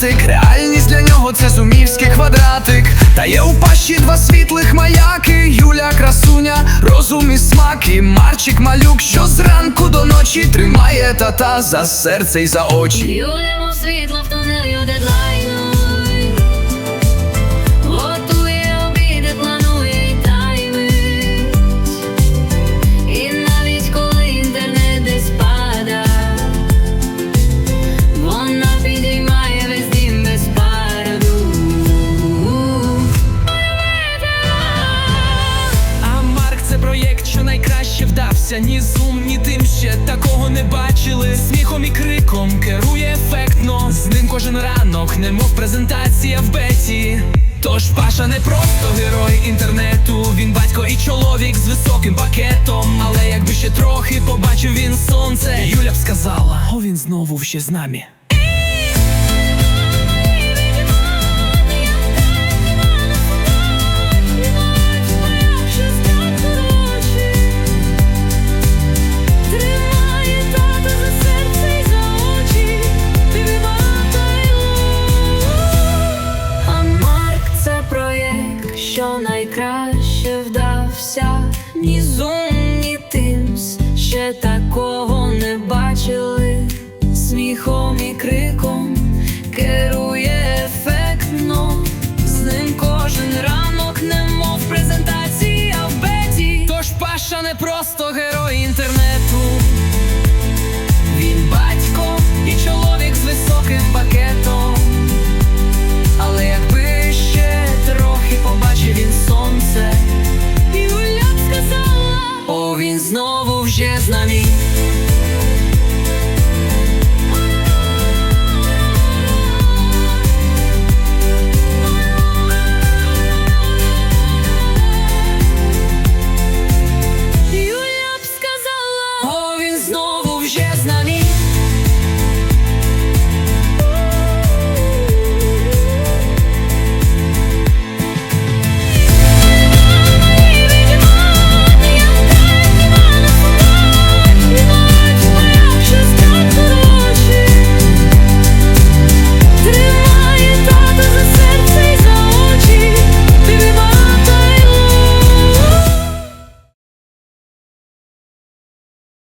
трохи. Реальність для нього це зумівський квадратик. Та є у пащі два світлих маяки. Юля красуня, розум і смак, і Марчик малюк, що зранку до ночі тримає тата за серце й за очі. Юлимо світло в тунелі у вдався. Ні зум, ні тим ще такого не бачили. Сміхом і криком керує ефектно. З ним кожен ранок, немов презентація в беті. Тож Паша не просто герой інтернету. Він батько і чоловік з високим пакетом. Але якби ще трохи побачив він сонце, Юля б сказала, о він знову ще з нами. Ні зум, ні тимс ще такого не бачили. Сміхом і криком керує ефектно. З ним кожен ранок, немов презентація в беті. Тож Паша не просто герой. знову вже з нами.